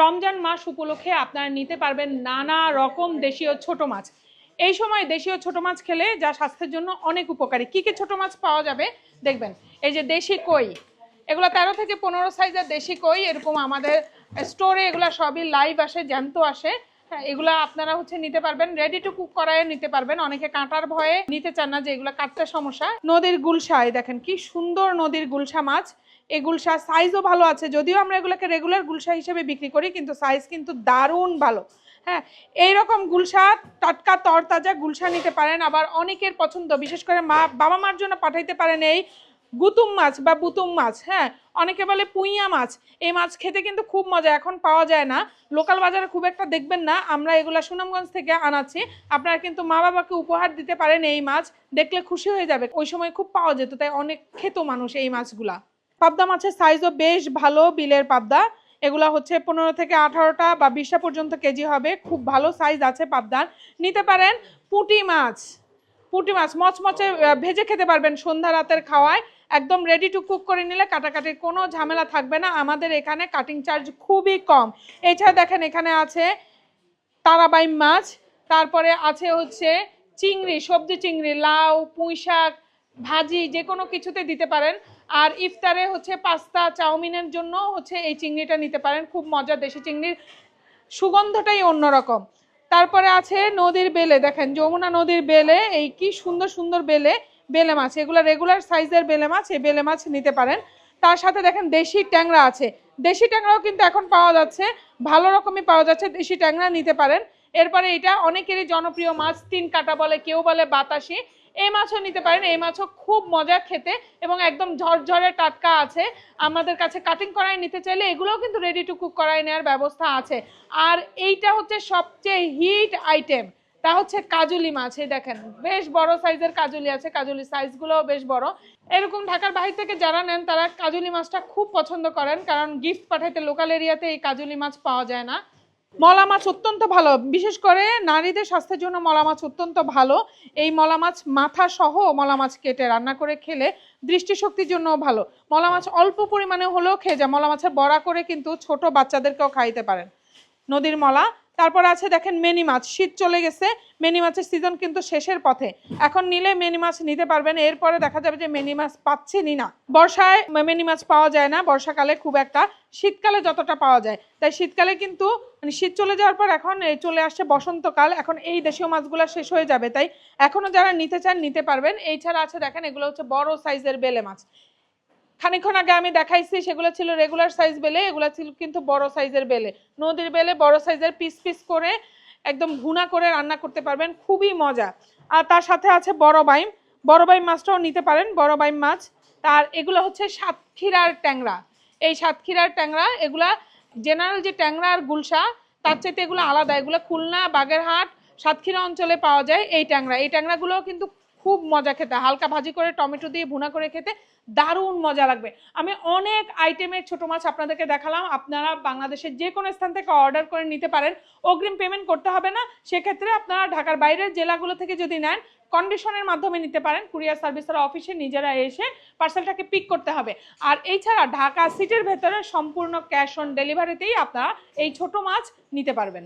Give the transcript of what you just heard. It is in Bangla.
রমজান মাস উপলক্ষে আপনারা নিতে পারবেন নানা রকম দেশীয় ছোট মাছ। এই সময় দেশীয় ছোট মাছ খেলে যা স্বাস্থ্যের জন্য অনেক উপকারী। কি কি ছোট মাছ পাওয়া যাবে? দেখবেন এই যে দেশি কই এগুলো তেরো থেকে পনেরো সাইজের দেশি কই এরকম আমাদের স্টোরে এগুলো সবই লাইভ আসে জ্যান্ত আসে। হ্যাঁ, এগুলা আপনারা হচ্ছে নিতে পারবেন রেডি টু কুক করায় নিতে পারবেন। অনেকে কাঁটার ভয়ে নিতে চান না যে এগুলো কাটতে সমস্যা। নদীর গুলশা দেখেন কি সুন্দর নদীর গুলশা মাছ। এই গুলশা সাইজও ভালো আছে। যদিও আমরা এগুলোকে রেগুলার গুলশা হিসেবে বিক্রি করি, কিন্তু সাইজ কিন্তু দারুণ ভালো। হ্যাঁ এইরকম গুলশা টাটকা, তরতাজা গুলশা নিতে পারেন। আবার অনেকের পছন্দ, বিশেষ করে মা, বাবা মার জন্য পাঠাইতে পারেন এই গুতুম মাছ বা বুতুম মাছ হ্যাঁ? অনেকে বলে পুইয়া মাছ, এই মাছ খেতে কিন্তু খুব মজা, এখন পাওয়া যায় না। লোকাল বাজারে খুব একটা দেখবেন না, আমরা এগুলা সুনামগঞ্জ থেকে আনাচ্ছি। আপনারা কিন্তু মা বাবাকে উপহার দিতে পারেন এই মাছ, দেখলে খুশি হয়ে যাবে। ওই সময় খুব পাওয়া যেত, তাই অনেক খেত মানুষ এই মাছগুলা। পাবদা মাছের সাইজও বেশ ভালো বিলের পাবদা। এগুলা হচ্ছে পনেরো থেকে আঠারোটা বা বিশটা পর্যন্ত কেজি হবে। খুব ভালো সাইজ আছে পাবদার। নিতে পারেন পুঁটি মাছ। পুঁটি মাছ, মচমচে ভেজে খেতে পারবেন সন্ধ্যা রাতের খাওয়ায়। একদম রেডি টু কুক করে নিলে কাটাকাটির কোনো ঝামেলা থাকবে না। আমাদের এখানে কাটিং চার্জ খুবই কম। এছাড়া দেখেন এখানে আছে তারাবাই মাছ। তারপরে আছে হচ্ছে চিংড়ি, সবজি চিংড়ি, লাউ পুঁই শাক ভাজি যে কোনো কিছুতে দিতে পারেন। আর ইফতারে হচ্ছে পাস্তা, চাউমিনের জন্য হচ্ছে এই চিংড়িটা নিতে পারেন। খুব মজা দেশি চিংড়ির সুগন্ধটাই অন্যরকম। তারপরে আছে নদীর বেলে। দেখেন, যমুনা নদীর বেলে, এই কি সুন্দর সুন্দর বেলে বেলে মাছ। এগুলো রেগুলার সাইজের বেলে মাছ, এই বেলে মাছ নিতে পারেন। তার সাথে দেখেন দেশি ট্যাংরা আছে। দেশি ট্যাংরাও কিন্তু এখন পাওয়া যাচ্ছে, ভালো রকমই পাওয়া যাচ্ছে, দেশি ট্যাংরা নিতে পারেন। এরপরে এটা অনেকেরই জনপ্রিয় মাছ, তিন কাটা বলে, কেউ বলে বাতাসি। এই মাছও নিতে পারেন, এই মাছও খুব মজা খেতে এবং একদম ঝরঝরে টাটকা আছে। আমাদের কাছে কাটিং করায় নিতে চাইলে এগুলোও কিন্তু রেডি টু কুক করাই নেওয়ার ব্যবস্থা আছে। আর এইটা হচ্ছে সবচেয়ে হিট আইটেম তা হচ্ছে কাজুলি মাছ, এই দেখেন, বেশ বড় সাইজের কাজুলি আছে, কাজুলি সাইজগুলোও বেশ বড়। এরকম ঢাকার বাহির থেকে যারা নেন, তারা কাজুলি মাছটা খুব পছন্দ করেন, কারণ গিফট পাঠাইতে লোকাল এরিয়াতে এই কাজুলি মাছ পাওয়া যায় না। মলা মাছ অত্যন্ত ভালো। বিশেষ করে নারীদের স্বাস্থ্যের জন্য মলা মাছ অত্যন্ত ভালো। এই মলা মাছ মাথা সহ মলা মাছ কেটে রান্না করে খেলে দৃষ্টিশক্তির জন্য ভালো। মলা মাছ অল্প পরিমাণে হলেও খেয়ে যায়। মলা মাছের বড়া করে কিন্তু ছোট বাচ্চাদেরকেও খাইতে পারেন। নদীর মলা তারপর আছে দেখেন মেনি মাছ, শীত চলে গেছে, মেনি মাছের সিজন কিন্তু শেষের পথে। এখন নিলে মেনি মাছ নিতে পারবেন, এরপরে দেখা যাবে যে মেনি মাছ পাচ্ছেনই না বর্ষায় মেনি মাছ পাওয়া যায় না, বর্ষাকালে খুব একটা, শীতকালে যতটা পাওয়া যায়। তাই শীতকালে কিন্তু মানে শীত চলে যাওয়ার পর এখন চলে আসছে বসন্তকাল, এখন এই দেশীয় মাছগুলো শেষ হয়ে যাবে। তাই এখনও যারা নিতে চান, নিতে পারবেন। এই ছাড়া আছে দেখেন, এগুলো হচ্ছে বড় সাইজের বেলে মাছ। খানিকক্ষণ আগে আমি দেখাইছি, সেগুলো ছিল রেগুলার সাইজ বেলে, এগুলো ছিল কিন্তু বড় সাইজের বেলে। নদীর বেলে বড় সাইজের পিস পিস করে একদম ভুনা করে রান্না করতে পারবেন, খুবই মজা। আর তার সাথে আছে বড় বাইম। বড় বাইম মাছটাও নিতে পারেন, বড় বাইম মাছ। তার এগুলো হচ্ছে সাতক্ষীরার ট্যাংরা। এই সাতক্ষীরার ট্যাংরা, এগুলা জেনারেল যে ট্যাংরা আর গুলশা, তার চাইতে এগুলো আলাদা। এগুলো খুলনা, বাগেরহাট, সাতক্ষীরা অঞ্চলে পাওয়া যায় এই ট্যাংরা। এই ট্যাংরাগুলোও কিন্তু খুব মজা খেতে। হালকা ভাজি করে, টমেটো দিয়ে ভুনা করে খেতে দারুণ মজা লাগবে। আমি অনেক আইটেমের ছোট মাছ আপনাদেরকে দেখালাম। আপনারা বাংলাদেশের যে কোনো স্থান থেকে অর্ডার করে নিতে পারেন। অগ্রিম পেমেন্ট করতে হবে না। সেক্ষেত্রে আপনারা ঢাকার বাইরের জেলাগুলো থেকে যদি নেন কন্ডিশনের মাধ্যমে নিতে পারেন। কুরিয়ার সার্ভিসের অফিসে নিজেরা এসে পার্সেলটাকে পিক করতে হবে। আর এছাড়া ঢাকা সিটির ভেতরে সম্পূর্ণ ক্যাশ অন ডেলিভারিতেই আপনারা এই ছোট মাছ নিতে পারবেন।